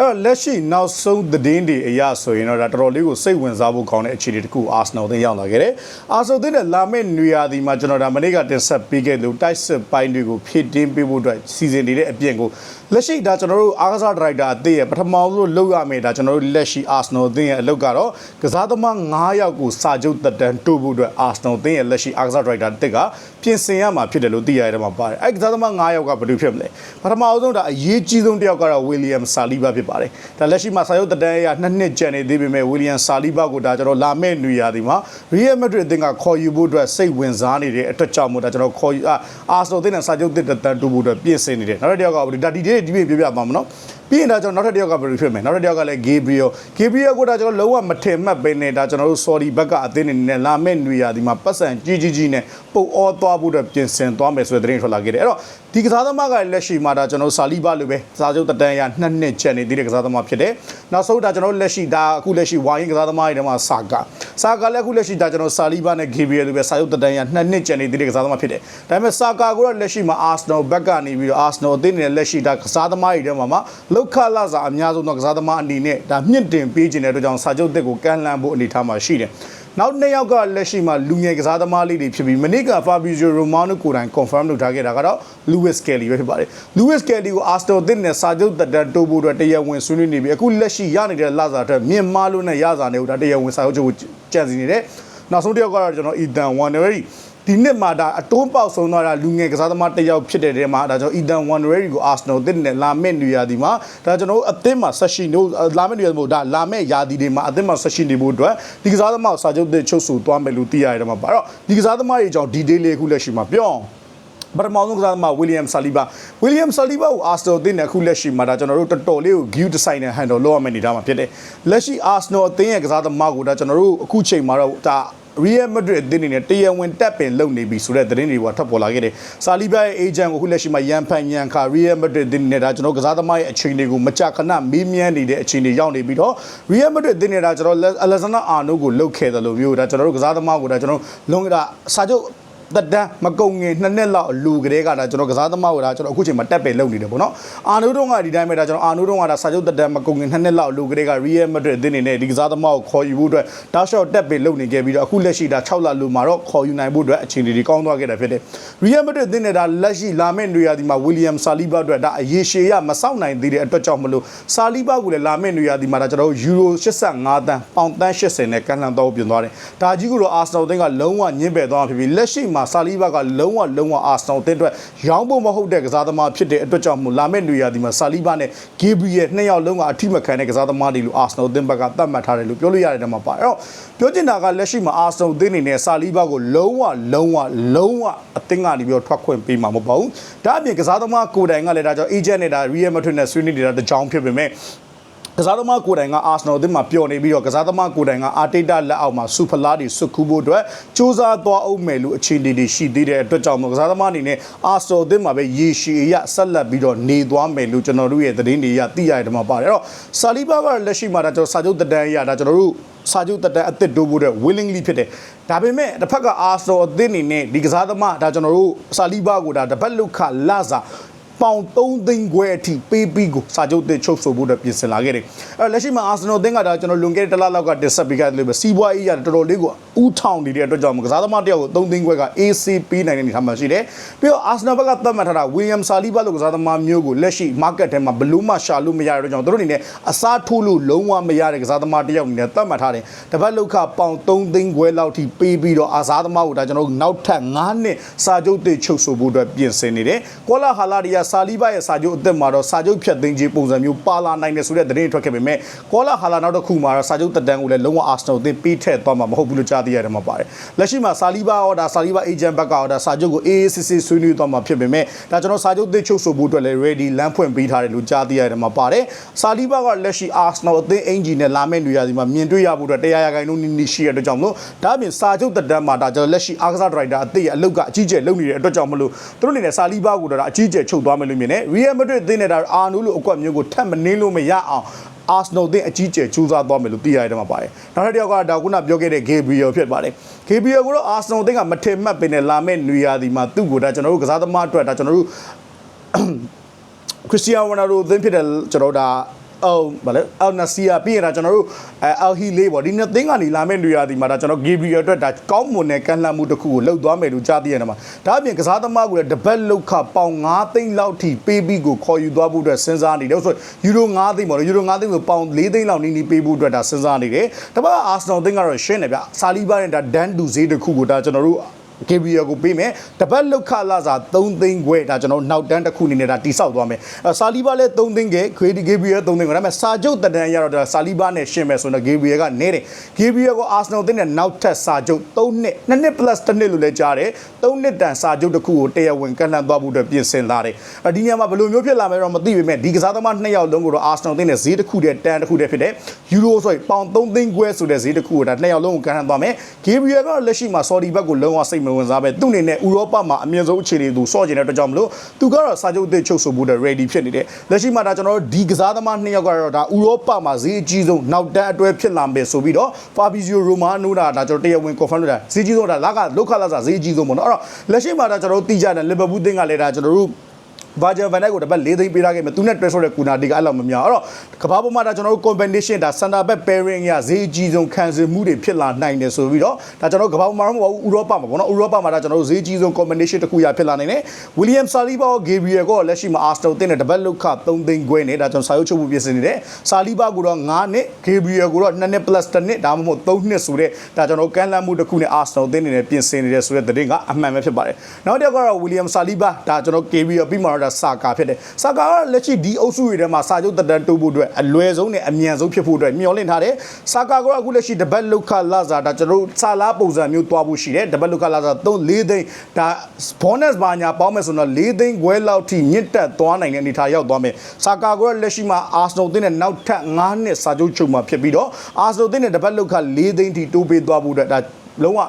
အဲ့တော့လက်ရှိနောက်ဆုံးသတင်းတွေအရဆိုရင်တော့ဒါတော်တော်လေးကိုစိတ်ဝင်စားဖို့ကောင်းတဲ့အခြေအနေတစ်ခုအာဆနယ်အသင်းရောက်လာခဲ့တယ်အာဆနယ်အသင်းနဲ့လာမယ့်နွေရာသီမှာကျွန်တော်ဒါမနေ့ကတင်ဆက်ပေးခဲ့လို့တိုက်စစ်ပိုင်းတွေကိုဖြည့်တင်းပေးဖို့အတွက်စီစဉ်နေတဲ့အပြင်ကိုလက်ရှိဒါကျွန်တော်တို့အားကစားဒါရိုက်တာအသင်းရဲ့ပထမဆုံးလုပ်ရမယ့်ဒါကျွန်တော်တို့လက်ရှိအာဆနယ်အသင်းရဲ့အလုပ်ကတော့ကစားသမား9ယောက်ကိုစာချုပ်တက်တန်းတိုးဖို့အတွက်အာဆနယ်အသင်းရဲ့လက်ရှိအားကစားဒါရိုက်တာတစ်ကပြင်ဆင်ရမှာဖြစ်တယ်လို့သိရတယ်မှာပါတယ်အဲ့ကစားသမား9ယောက်ကဘယ်လိုဖြစ်မလဲပထမဆုံးဒါအရေးကြီးဆုံးတစ်ယောက်ကတော့ဝီလီယမ်ဆာလီဘာဖြစ်ပါတယ်ဒါလက်ရှိမှာစာချုပ်တက်တန်းရနှစ်နှစ်ကျန်နေသေးပေမဲ့ဝီလီယမ်ဆာလီဘာကိုဒါကျွန်တော်လာမယ့်နွေရာသီမှာရီယယ်မက်ဒရစ်အသင်းကခေါ်ယူဖို့အတွက်စိတ်ဝင်စားနေတဲ့အတွက်ကြောင့်မို့ဒါကျွန်တော်ခေါ်ယူအာဆနယ်အသင်းနဲ့စာချုပ်တက်တန်းတိုးဖို့အတွက်ပြင်ဆင်နေတယ်နောက်တစ်ယောက်ကဘယ်လိုဒါဒီဒီဒီပြင်ပြပြပါမနော် ပြီးရင်ဒါကျွန်တော်နောက်ထပ်တစ်ယောက်ကဘယ်လိုဖြစ်မလဲနောက်ထပ်တစ်ယောက်ကလည်း Gabriel Gabriel ကိုဒါကျွန်တော်လုံးဝမထင်မှတ်ပဲနဲ့ဒါကျွန်တော်တို့ sorry ဘက်ကအသင်းနေနဲ့လာမဲ့နွေရာဒီမှာပတ်စံကြီးကြီးကြီးနဲ့ပုတ်အောသွားဖို့အတွက်ပြင်ဆင်သွားမယ်ဆိုတဲ့သတင်းထွက်လာခဲ့တယ်အဲ့တော့ဒီကစားသမားကလက်ရှိမှာဒါကျွန်တော်တို့ဆာလီဘာလိုပဲစာချုပ်တတန်ရနှစ်နှစ်ချက်နေသေးတဲ့ကစားသမားဖြစ်တယ်နောက်ဆုံးဒါကျွန်တော်တို့လက်ရှိဒါအခုလက်ရှိဝိုင်းကစားသမားတွေထဲမှာစာကာစာကာလည်းအခုလက်ရှိဒါကျွန်တော်ဆာလီဘာနဲ့ Gabriel လိုပဲစာချုပ်တတန်ရနှစ်နှစ်ချက်နေသေးတဲ့ကစားသမားဖြစ်တယ်ဒါပေမဲ့စာကာကိုတော့လက်ရှိမှာ Arsenal ဘက်ကနေပြီးတော့ Arsenal အသင်းနဲ့လက်ရှိဒါကစားသမားတွေထဲမှာမှာလောက်ခလာစာအများဆုံးသောကစားသမားအနေနဲ့ဒါမြင့်တင်ပေးခြင်းတဲ့အတွက်ကြောင့်စာချုပ်တက်ကိုကမ်းလှမ်းဖို့အနေထားမှာရှိတယ်နောက်နှစ်ယောက်ကလက်ရှိမှာလူငယ်ကစားသမားလေးတွေဖြစ်ပြီးမနစ်က Fabrizio Romano ကိုယ်တိုင် confirm လုပ်ထားခဲ့တာကတော့ Lewis Kelly ပဲဖြစ်ပါတယ်။ Lewis Kelly ကို Arsenal အသင်းနဲ့စာချုပ်တက်တန်းတိုးဖို့အတွက်တရားဝင်ဆွေးနွေးနေပြီးအခုလက်ရှိရနေတဲ့လစာအတွက်မြင့်မားလို့နဲ့ရစာနေဦးဒါတရားဝင်စာချုပ်ချုပ်ကြံစီနေတယ်။နောက်ဆုံးတစ်ယောက်ကတော့ကျွန်တော် Ethan Wandereri ဒီနှစ်မှာဒါအတွန်းပေါက်ဆုံးသွားတာလူငယ်ကစားသမားတစ်ယောက်ဖြစ်တဲ့တဲမှာဒါကျွန်တော် Ethan Wandereri ကို Arsenal အသင်းနဲ့လာမယ့်နေရာဒီမှာဒါကျွန်တော်အသင်းမှာဆက်ရှိနေလာမယ့်နေရာဒီမှာဒါလာမယ့်ယာဒီတွေမှာအသင်းမှာဆက်ရှိနေဖို့အတွက်ဒီကစားသမားကိုစာချုပ်သစ်ချုပ်ဆိုသွားမယ်လို့သိရတယ်မှာပါတော့ဒီကစားသမားတွေအကြောင်း detail လေးအခုလက်ရှိမှာပြောအောင်ပထမဆုံးကစားသမားဝီလီယမ်ဆာလီဘာဝီလီယမ်ဆာလီဘာကိုအာစနယ်အသင်းနဲ့အခုလက်ရှိမှာဒါကျွန်တော်တို့တော်တော်လေးကို view design နဲ့ handle လုပ်ရမယ့်အနေထားမှာဖြစ်တယ်လက်ရှိအာစနယ်အသင်းရဲ့ကစားသမားကိုဒါကျွန်တော်တို့အခုချိန်မှာတော့ဒါ Real Madrid အသင်းအနေနဲ့တရားဝင်တက်ပင်လုပ်နေပြီဆိုတဲ့သတင်းတွေကထပ်ပေါ်လာခဲ့တယ်။ဆာလီဘာရဲ့ agent ကိုခုလက်ရှိမှာရန်ဖန်ရန်ခါ Real Madrid အသင်းအနေနဲ့ဒါကျွန်တော်ကစားသမားရဲ့အခြေအနေကိုမကြခဏမေးမြန်းနေတဲ့အခြေအနေရောက်နေပြီးတော့ Real Madrid အသင်းနဲ့ဒါကျွန်တော် Alexander Arnold ကိုလုတ်ခဲ့တယ်လို့မျိုးဒါကျွန်တော်တို့ကစားသမားကိုဒါကျွန်တော်လုံးကစာချုပ် တက်တန်းမကုံငင်နှစ်နှစ်လောက်အလူကလေးကဒါကျွန်တော်ကစားသမားကိုဒါကျွန်တော်အခုချိန်မှာတက်ပယ်လုပ်နေတယ်ပေါ့နော်အာနိုတုံးကဒီတိုင်းပဲဒါကျွန်တော်အာနိုတုံးကဒါစာချုပ်တက်တန်းမကုံငင်နှစ်နှစ်လောက်အလူကလေးက Real Madrid အသင်းနေနဲ့ဒီကစားသမားကိုခေါ်ယူဖို့အတွက်တောက်လျှောက်တက်ပယ်လုပ်နေခဲ့ပြီးတော့အခုလက်ရှိဒါ6လလူမှာတော့ခေါ်ယူနိုင်ဖို့အတွက်အခြေအနေတွေကောင်းသွားခဲ့တာဖြစ်တယ် Real Madrid အသင်းနဲ့ဒါလက်ရှိလာမယ့်နေရာဒီမှာ William Saliba အတွက်ဒါအရေးရှည်ရမစောင့်နိုင်သေးတဲ့အတွက်ကြောင့်မလို့ Saliba ကိုလည်းလာမယ့်နေရာဒီမှာဒါကျွန်တော်ယူရို85တန်းပေါင်တန်း80နဲ့ကန်လှန်တော့ပြင်သွားတယ်ဒါကြီးကိုတော့ Arsenal အသင်းကလုံးဝညှင်းပယ်သွားမှာဖြစ်ပြီးလက်ရှိမှာ Saliba ကလုံးဝလုံးဝအာဆနယ်တင်းအတွက်ရောင်းဖို့မဟုတ်တဲ့ကစားသမားဖြစ်တဲ့အတွက်ကြောင့်မို့လာမယ့်နေရာဒီမှာဆာလီဘာနဲ့ဂေဘရီယယ်နှစ်ယောက်လုံးကအထိမခံတဲ့ကစားသမားတွေလို့အာဆနယ်တင်းဘက်ကသတ်မှတ်ထားတယ်လို့ပြောလို့ရတယ်တဲ့မှာပါအဲ့တော့ပြောချင်တာကလက်ရှိမှာအာဆနယ်တင်းနေနဲ့ဆာလီဘာကိုလုံးဝလုံးဝလုံးဝအသင်းကနေပြီးတော့ထွက်ခွင့်ပေးမှာမဟုတ်ပါဘူးဒါအပြင်ကစားသမားကိုယ်တိုင်ကလည်းဒါကြောင့် agent နဲ့ဒါ Real Madrid နဲ့ဆွေးနွေးနေတာတကြောင်ဖြစ်ပေမဲ့ ကစားသမားကိုယ်တိုင်ကအာဆနယ်အသင်းမှာပျော်နေပြီးတော့ကစားသမားကိုယ်တိုင်ကအာတေတာလက်အောက်မှာစူဖလာတွေစွတ်ခူးဖို့အတွက်စူးစမ်းသွားအောင်မယ်လို့အခြေအနေတွေရှိသေးတဲ့အတွက်ကြောင့်မို့ကစားသမားအနေနဲ့အာဆနယ်အသင်းမှာပဲရေရှည်ရဆက်လက်ပြီးတော့နေသွားမယ်လို့ကျွန်တော်တို့ရဲ့သတင်းတွေရသိရတယ်မှာပါတယ်အဲ့တော့ဆာလီဘာကလက်ရှိမှာဒါကျွန်တော်စာချုပ်တတန်းရဒါကျွန်တော်တို့စာချုပ်တက်တဲ့အသစ်တိုးဖို့တဲ့ willingly ဖြစ်တယ်ဒါပေမဲ့တစ်ဖက်ကအာဆနယ်အသင်းအနေနဲ့ဒီကစားသမားဒါကျွန်တော်တို့ဆာလီဘာကိုဒါတပတ်လုခလာစာ ပေါင်3သိန်းခွဲအထိပေးပြီးကိုစာချုပ်တစ်ချုပ်ဆိုဖို့အတွက်ပြင်ဆင်လာခဲ့တယ်။အဲလက်ရှိမှာအာဆင်နယ်အသင်းကဒါကျွန်တော်လွန်ခဲ့တဲ့တစ်လလောက်ကတင်ဆက်ပေးခဲ့တယ်လို့ပဲစီးပွားရေးရတော်တော်လေးကိုဥထောင်နေတဲ့အတွက်ကြောင့်ကစားသမားတယောက်ကို3သိန်းခွဲက AC ပေးနိုင်တဲ့အနေအထားမှာရှိတယ်။ပြီးတော့အာဆင်နယ်ဘက်ကသတ်မှတ်ထားတာဝီလျံဆာလီဘာလိုကစားသမားမျိုးကိုလက်ရှိ market ထဲမှာဘလူးမှရှာလို့မရတဲ့အတွက်ကြောင့်တို့အနေနဲ့အစားထိုးလို့လုံးဝမရတဲ့ကစားသမားတယောက်အနေနဲ့သတ်မှတ်ထားတယ်။တပတ်လောက်ခပေါင်3သိန်းခွဲလောက်ထိပေးပြီးတော့အာစားသမားကိုဒါကျွန်တော်တို့နောက်ထပ်9နှစ်စာချုပ်တစ်ချုပ်ဆိုဖို့အတွက်ပြင်ဆင်နေတယ်။ကောလာဟာလာဒီယာဆာလီဘာရဲ့စာချုပ်အသစ်မှာတော့စာချုပ်ဖြတ်သိမ်းခြင်းပုံစံမျိုးပါလာနိုင်တယ်ဆိုတဲ့သတင်းထွက်ခဲ့ပေမဲ့ကောလာဟာလာနောက်တစ်ခုမှာတော့စာချုပ်တက်တန်းကိုလည်းလုံးဝအာဆနယ်အသင်းပေးထည့်သွားမှာမဟုတ်ဘူးလို့ကြားသိရတယ်မှာပါတယ်။လက်ရှိမှာဆာလီဘာရောဒါဆာလီဘာ agent ဘက်ကရောဒါစာချုပ်ကို AACC ဆွေးနွေးသွားမှာဖြစ်ပေမဲ့ဒါကျွန်တော်စာချုပ်သစ်ချုပ်ဆိုဖို့အတွက်လည်း ready လမ်းဖွင့်ပေးထားတယ်လို့ကြားသိရတယ်မှာပါတယ်။ဆာလီဘာကလက်ရှိအာဆနယ်အသင်းအင်ဂျီနဲ့လာမယ့်နေရာဒီမှာမြင်တွေ့ရဖို့အတွက်တရားရဂိုင်လုံးနီးနီးရှိရတဲ့အတွက်ကြောင့်မလို့ဒါအပြင်စာချုပ်တက်တန်းမှာဒါကျွန်တော်လက်ရှိအားကစားဒရိုက်တာအသစ်ရဲ့အလုပ်ကအကြီးကျယ်လုပ်နေတဲ့အတွက်ကြောင့်မလို့သူတို့အနေနဲ့ဆာလီဘာကိုတော့အကြီးကျယ်ချုပ်သွားမယ်လို့မြင်တယ်။ Real Madrid အသင်းနဲ့ဒါအာနူလိုအကွက်မျိုးကိုထပ်မနှင်းလို့မရအောင်အာဆနယ်အသင်းအကြီးကျယ်ကြိုးစားသွားမယ်လို့သိရတယ်မှာပါတယ်နောက်ထပ်တစ်ယောက်ကဒါခုနပြောခဲ့တဲ့ Gabriel ဖြစ်ပါတယ် Gabriel ကိုတော့အာဆနယ်အသင်းကမထင်မှတ်ပင်နဲ့လာမဲ့နွေရာသီမှာသူ့ကိုဒါကျွန်တော်တို့ကစားသမားအတွက်ဒါကျွန်တော်တို့ခရစ္စတီယာနိုရိုနာဒိုအသင်းဖြစ်တဲ့ကျွန်တော်တို့ဒါ အော်ဗါလေအော်နာစီယာပြီးရင်ဒါကျွန်တော်တို့အဲအော်ဟီလေးပေါ့ဒီနှစ်သင်းကနေလာမဲ့လူရာဒီမှာဒါကျွန်တော်ဂေဘရီယယ်အတွက်ဒါကောင်းမွန်တဲ့ကန့်လန့်မှုတစ်ခုကိုလှုပ်သွားမယ်လို့ကြားသိရတယ်မှာဒါအပြင်ကစားသမားကလည်းတပတ်လောက်ခပေါင်9သိန်းလောက်ထိပေးပြီးကိုခေါ်ယူသွားဖို့အတွက်စဉ်းစားနေတယ်ဆိုယူရို9သိန်းပေါ့နော်ယူရို9သိန်းဆိုပေါင်4သိန်းလောက်နီးနီးပေးဖို့အတွက်ဒါစဉ်းစားနေတယ်တပတ်အာဆနယ်အသင်းကတော့ရှင်းတယ်ဗျဆာလီဘာနဲ့ဒါဒန်ဒူဈေးတစ်ခုကိုဒါကျွန်တော်တို့ Gabriel ကိုပေးမယ်တပတ်လောက်ခလာစာ3သိန်းခွဲဒါကျွန်တော်နောက်တန်းတစ်ခုအနေနဲ့ဒါတိဆောက်သွားမယ်အဲဆာလီဘာလည်း3သိန်းကခွေဒီ Gabriel 3သိန်းခွဲဒါပေမဲ့စာချုပ်တန်တန်ရတော့ဒါဆာလီဘာနဲ့ရှင်းမယ်ဆိုတော့ Gabriel ကနေတယ် Gabriel ကို Arsenal တင်းနဲ့နောက်ထပ်စာချုပ်3နှစ်2နှစ် plus 1နှစ်လို့လည်းကြားတယ်3နှစ်တန်စာချုပ်တစ်ခုကိုတရားဝင်ကန့်လန့်သွားဖို့အတွက်ပြင်ဆင်လာတယ်အဲဒီညမှာဘယ်လိုမျိုးဖြစ်လာမယ်တော့မသိပေမဲ့ဒီကစားသမား2ယောက်လုံးကိုတော့ Arsenal တင်းနဲ့ဈေးတစ်ခုတည်းတန်တစ်ခုတည်းဖြစ်တဲ့ Euro ဆိုရင်ပေါင်3သိန်းခွဲဆိုတဲ့ဈေးတစ်ခုကိုဒါ2ယောက်လုံးကိုကန့်လန့်သွားမယ် Gabriel ကတော့လက်ရှိမှာ Saudi ဘက်ကိုလုံးဝစိတ်မဝင်စားပဲသူ့အနေနဲ့ဥရောပမှာအမြင့်ဆုံးအခြေအနေသူစော့ကျင်တဲ့အတွက်ကြောင့်မလို့သူကတော့စာချုပ်အသစ်ချုပ်ဆိုဖို့အတွက် ready ဖြစ်နေတယ်လက်ရှိမှာဒါကျွန်တော်တို့ဒီကစားသမားနှစ်ယောက်ကတော့ဒါဥရောပမှာဈေးအကြီးဆုံးနောက်တန်းအတွဲဖြစ်လာမယ်ဆိုပြီးတော့ Fabrizio Romano ဒါဒါကျွန်တော်တရားဝင် confirm လုပ်တာဈေးကြီးဆုံးဒါလကလောက်ခလာစာဈေးအကြီးဆုံးပေါ့နော်အဲ့တော့လက်ရှိမှာဒါကျွန်တော်တို့သိကြတယ် Liverpool တင်းကလည်းဒါကျွန်တော်တို့ ဘာဂျာဗန်ဒက်ကိုတပတ်၄သိန်းပေးထားခဲ့မယ်သူနဲ့တွဲဆိုတဲ့ကူနာတီကအဲ့လောက်မများအဲ့တော့ကဘာပေါ်မှာဒါကျွန်တော်တို့ combination ဒါ center back pairing ရဈေးအကြီးဆုံးခံစားမှုတွေဖြစ်လာနိုင်တယ်ဆိုပြီးတော့ဒါကျွန်တော်တို့ကဘာပေါ်မှာတော့မဟုတ်ဘူးဥရောပမှာပေါ့နော်ဥရောပမှာဒါကျွန်တော်တို့ဈေးအကြီးဆုံး combination တစ်ခုရဖြစ်လာနိုင်တယ် William Saliba ကို Gabriel ကိုလက်ရှိမှာ Arsenal တင်းတဲ့တပတ်လောက်ခ3သိန်းခွဲနဲ့ဒါကျွန်တော်စာရုပ်ချုပ်ဖို့ပြင်ဆင်နေတယ် Saliba ကိုတော့9နှစ် Gabriel ကိုတော့2နှစ် plus 1နှစ်ဒါမှမဟုတ်3နှစ်ဆိုတဲ့ဒါကျွန်တော်ကမ်းလှမ်းမှုတစ်ခုနဲ့ Arsenal တင်းနေနဲ့ပြင်ဆင်နေတယ်ဆိုတဲ့သတင်းကအမှန်ပဲဖြစ်ပါတယ်နောက်တစ်ယောက်ကတော့ William Saliba ဒါကျွန်တော် Gabriel ပြီးမှတော့ဒါစာကာဖြစ်တယ်စာကာကလက်ရှိဒီအုပ်စုတွေထဲမှာစာချုပ်တက်တန်းတိုးဖို့အတွက်အလွယ်ဆုံးနဲ့အမြန်ဆုံးဖြစ်ဖို့အတွက်မျှော်လင့်ထားတယ်စာကာကအခုလက်ရှိတပတ်လောက်ခလာစာဒါကျွန်တော်တို့စာလားပုံစံမျိုးတွားဖို့ရှိတယ်တပတ်လောက်ခလာစာ3 4သိန်းဒါ bonus ဘာညာပေါင်းမယ်ဆိုတော့4သိန်းခွဲလောက်ထိမြင့်တက်သွားနိုင်တဲ့အနေအထားရောက်သွားမယ်စာကာကလက်ရှိမှာ Arsenal တင်းနဲ့နောက်ထပ်9နှစ်စာချုပ်ချုပ်မှာဖြစ်ပြီးတော့ Arsenal တင်းနဲ့တပတ်လောက်ခ4သိန်းထိတိုးပေးသွားဖို့အတွက်ဒါလုံးဝ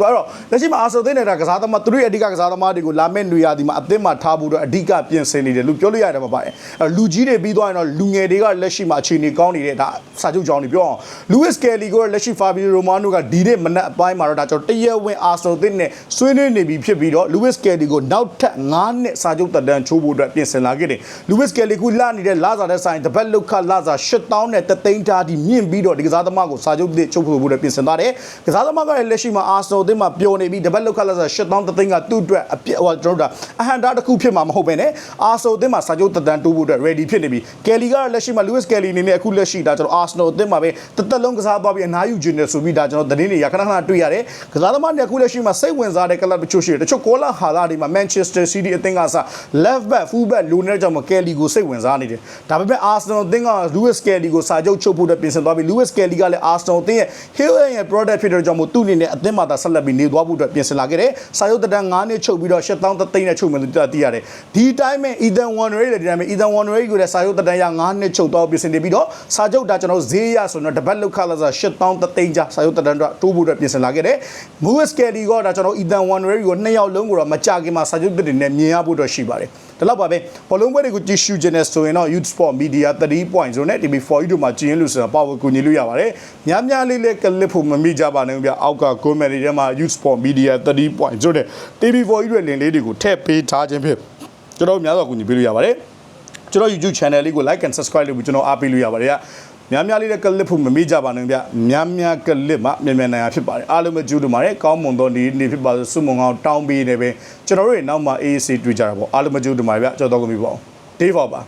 ဘာတော့လက်ရှိမှာအာဆယ်သိနေတာကစားသမားသူတို့ရဲ့အဓိကကစားသမားတွေကိုလာမဲ့နေရာဒီမှာအသင်းမှာထားဖို့တော့အဓိကပြင်ဆင်နေတယ်လို့ပြောလို့ရတယ်မှာပါတယ်အဲလူကြီးတွေပြီးသွားရင်တော့လူငယ်တွေကလက်ရှိမှာအခြေအနေကောင်းနေတဲ့ဒါစာချုပ်ကြောင်းတွေပြောအောင်လူးဝစ်ကယ်လီကိုလက်ရှိဖာဘီရိုမာနိုကဒီနေ့မနက်အပိုင်းမှာတော့ဒါကျွန်တော်တရက်ဝင်အာဆယ်သိနဲ့ဆွေးနွေးနေပြီဖြစ်ပြီးတော့လူးဝစ်ကယ်လီကိုနောက်ထပ်9နှစ်စာချုပ်တက်တန်းချိုးဖို့အတွက်ပြင်ဆင်လာခဲ့တယ်လူးဝစ်ကယ်လီကလာနေတဲ့လာစာတဲ့ဆိုင်တပတ်လောက်ခလာစာ8000နဲ့တသိန်းထားဒီမြင့်ပြီးတော့ဒီကစားသမားကိုစာချုပ်သစ်ချုပ်ဖို့အတွက်ပြင်ဆင်သွားတယ်ကစားသမားကလည်းလက်ရှိမှာအာဆယ်သိမှာပျော်နေပြီးတပတ်လောက်ခလာစာ8000တသိန်းကသူ့အတွက်အပြည့်ဟိုကျွန်တော်တို့အဟန်တာတစ်ခုဖြစ်မှာမဟုတ်ပဲねအာဆယ်သိမှာစာချုပ်တက်တန်းတိုးဖို့အတွက် ready ဖြစ်နေပြီကယ်လီကတော့လက်ရှိမှာလူးဝစ်ကယ်လီအနေနဲ့အခုလက်ရှိဒါကျွန်တော်အာဆနယ်အသင်းမှာပဲတသက်လုံးကစားသွားပြီးအနားယူခြင်းနဲ့ဆိုပြီးဒါကျွန်တော်သတင်းတွေရခဏခဏတွေ့ရတယ်ကစားသမားတွေအခုလက်ရှိမှာစိတ်ဝင်စားတဲ့ကလပ်တချို့ရှိတယ်တချို့ကောလာဟာလာတွေမှာ Manchester City အသင်းကစား left back full back လိုနေတဲ့ကြောင့်မကယ်လီကိုစိတ်ဝင်စားနေတယ်ဒါပေမဲ့ Arsenal အသင်းက Lewis Kelly ကိုစာချုပ်ချုပ်ဖို့အတွက်ပြင်ဆင်သွားပြီး Lewis Kelly ကလည်း Arsenal အသင်းရဲ့ Hill ရဲ့ product ဖြစ်တဲ့ကြောင့်မို့သူ့အနေနဲ့အသင်းမှာသာဆက်လက်ပြီးနေသွားဖို့အတွက်ပြင်ဆင်လာခဲ့တယ်စာချုပ်တက်တန်း9နှစ်ချုပ်ပြီးတော့8000တသိန်းနဲ့ချုပ်မယ်လို့သိရတယ်ဒီတိုင်းမဲ့ Ethan Wannery လည်းဒီတိုင်းမဲ့ Ethan Wannery ကိုလည်းစာချုပ်တက်တန်းရ9နှစ်ချုပ်တော့ပြင်ဆင်နေပြီးတော့စာချုပ်ဒါကျွန်တော်ဈေးရဆိုတော့တပတ်လောက်ခလာစား8000တသိန်းကြာစာချုပ်တက်တန်းတော့တိုးဖို့အတွက်ပြင်ဆင်လာခဲ့တယ် Lewis Kelly ကဒါကျွန်တော် Ethan Wannery ကိုနှစ်ယောက်လုံးကိုတော့မကြခင်မှာစာချုပ်တက်တွေနဲ့မြင်ရဖို့အတွက်ရှိပါတယ်ဒါတော့ပါပဲဘောလုံးပွဲတွေကိုကြည့်ရှုခြင်းနဲ့ဆိုရင်တော့ Youth Sport Media 3.0နဲ့ TV4 တို့မှာကြည့်ရင်လို့ဆိုတာပါဝကူညီလို့ရပါတယ်။များများလေးလေးကလစ်ဖို့မမိကြပါနဲ့ဗျ။အောက်က comment တွေထဲမှာ Youth Sport Media 3.0နဲ့ TV4 တို့လင်လေးတွေကိုထည့်ပေးထားခြင်းဖြင့်ကျွန်တော်တို့များစွာကူညီပေးလို့ရပါတယ်။ကျွန်တော် YouTube channel လေးကို like and subscribe လုပ်ပြီးကျွန်တော်အားပေးလို့ရပါတယ်။များများလေးလည်းကလစ်ဖို့မမိကြပါနဲ့ဗျများများကလစ်မှမြန်မြန်နိုင်ရဖြစ်ပါတယ်အားလုံးပဲကြိုးတူပါတယ်ကောင်းမွန်သောဒီနေ့ဖြစ်ပါဆိုစုမုံကောင်းတောင်းပေးနေပဲကျွန်တော်တို့ရဲ့နောက်မှာ AAC တွေ့ကြတာပေါ့အားလုံးပဲကြိုးတူပါတယ်ဗျကျွန်တော်တော့ကမိပါအောင် day for ပါ